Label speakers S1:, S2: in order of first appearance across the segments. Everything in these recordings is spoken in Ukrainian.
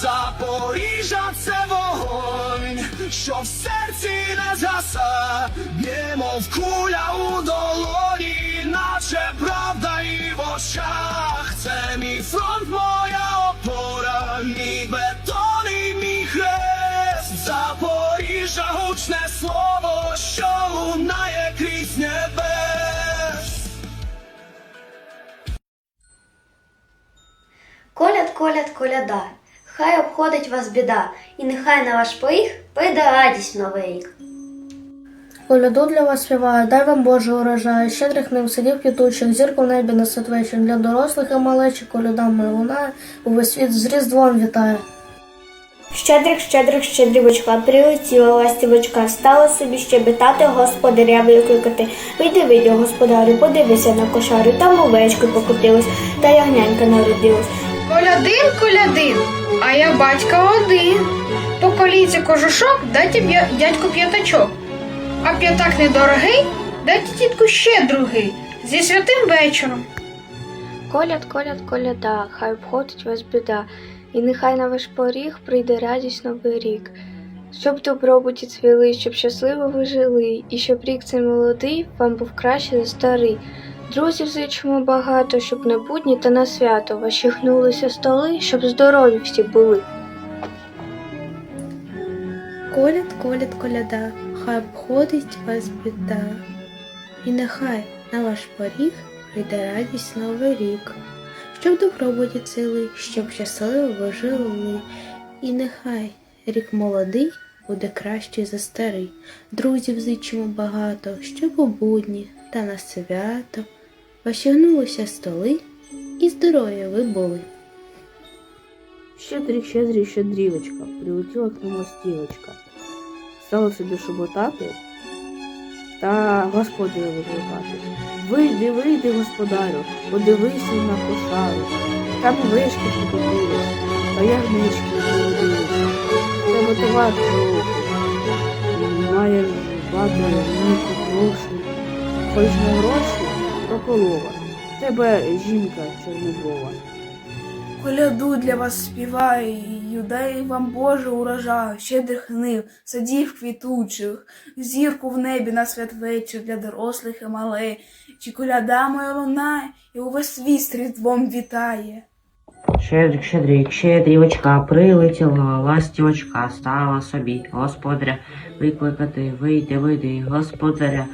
S1: Запоріжжя це вогонь, що в серці не згаса, б'ємо в куля у долоні, наче правда і в очах. Це мій фронт, моя опора, мій бетон і мій хрест. Запоріжжя гучне слово, що лунає крізь небес.
S2: Коляд, коляд, коляда, хай обходить вас біда, і нехай на ваш поріг прийде радість в новий рік.
S3: Коляду для вас співаю, дай вам Боже урожаю, щедрих ним сидів квітучих, зірку в небі на святвечір. Для дорослих і малечі колядами лунає, увесь світ з Різдвом вітає.
S4: Щедрик, щедрик, щедрівочка, прилетіла ластівочка, стала собі щебетати, господаря викликати. Вийди, вийди, господарю, подивися на кошарю, там овечки покотилось, та ягнянька народилась.
S5: Колядин, колядин, а я батька один. По колійці кожушок, дайте дядьку п'ятачок. А п'ятак недорогий, дайте тітку ще другий. Зі святим вечором.
S6: Коляд, коляд, коляда, хай обходить вас біда, і нехай на ваш поріг прийде радість новий рік. Щоб добробуті цвіли, щоб щасливо ви жили, і щоб рік цей молодий вам був краще за старий. Друзів зичимо багато, щоб на будні та на свято ваші гнулися столи, щоб здорові всі були.
S3: Коляд, коляд, коляда, хай обходить вас біда. І нехай на ваш поріг прийде радість новий рік, щоб добробуті цілий, щоб щасливо ви жили. І нехай рік молодий буде кращий за старий. Друзів зичимо багато, щоб у будні та на свято ваші гнулися столи і здорові ви були.
S7: Щедрик, щедрий, щедрівочка, прилетіла к нам ластівочка. Стала собі шуботати та господаря викликати. Вийди, вийди, господарю, подивися на кошару. Там овечки покотились, та ягнички. Треба товар трохи. Маєш багато ніку грошей. Хоч на гроші, В Тебе жінка чорноброва.
S8: Коляду для вас співаю, юдей вам Боже урожаю, щедрих нив, садів квітучих, зірку в небі на святвечір для дорослих і малей, чи коляда моя лунає, і увесь світ різдвом вітає.
S9: Щедрик, щедрик, щедрівочка, прилетіла, ластівочка, стала собі господаря викликати, вийди, вийди, господаря,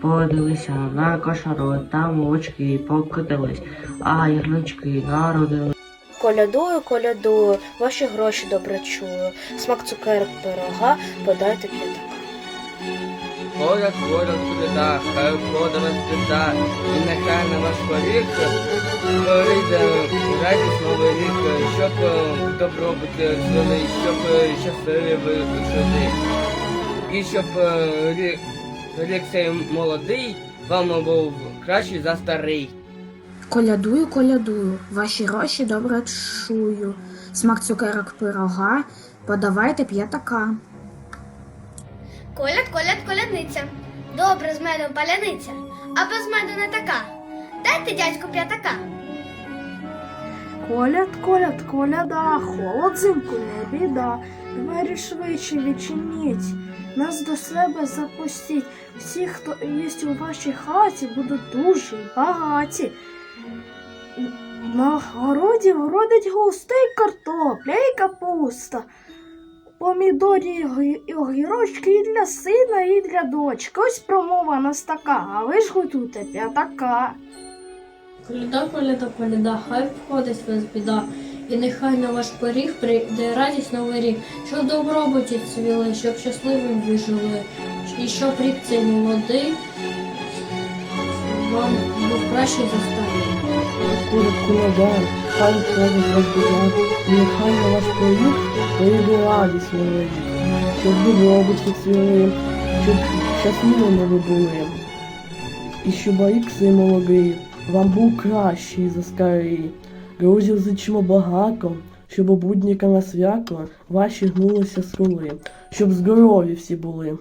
S9: подивися на кошару, там очки покотились, а ягнички народили.
S3: Колядую, колядую, ваші гроші добре чую. Смак цукерок пирога, подайте п'ятака.
S10: Коляд, коляд, коляда, хай входить вас і нехай на ваш поріг прийде радість новий рік, щоб е, добробути цвіли, щоб е, щасливі ви жили. І щоб е, рік, рік цей молодий вам був кращий за старий.
S11: Колядую, колядую, ваші гроші добре чую. Смак цукерок пирога, подавайте п'ятака.
S2: Коляд, коляд, колядниця. Добре з медом паляниця, а без меду не така. Дайте дядьку п'ятака.
S8: Коляд, коляд, коляда, холод зимку не біда, двері швидше відчиніть, нас до себе запустіть. Всі, хто є у вашій хаті, будуть дуже багаті. На городі вродить густий картопля і капуста. Помідорі, і огірочки і для сина, і для дочки. Ось промова нас така, а ви ж готуйте п'ятака.
S3: Коляда, коляда, коляда, хай входить вас біда, і нехай на ваш поріг прийде радість новий рік, щоб добробуті цвіли, щоб щасливим ви жили, і щоб рік цей молодий вам був кращий за старий.
S7: Коляд, хай входить вас і нехай на ваш поріг прийде радість рік, щоб добробути цвіли, щоб щасливими ви були. І щоб рік цей молодий вам був кращий за старий. Друзів зичимо багато, щоб у будніка на свято ваші гнулися скули, щоб здорові всі були.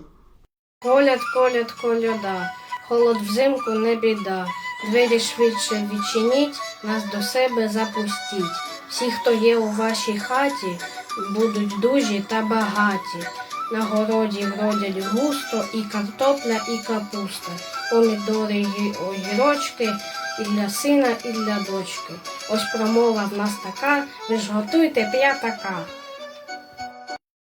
S3: Коляд, коляд, коляда, холод взимку не біда. Двері швидше відчиніть, нас до себе запустіть. Всі, хто є у вашій хаті,
S12: будуть дужі та багаті. На городі вродять густо і картопля, і капуста, помідори й огірочки, і для сина, і для дочки. Ось промова в нас така, ви ж готуйте п'ятака.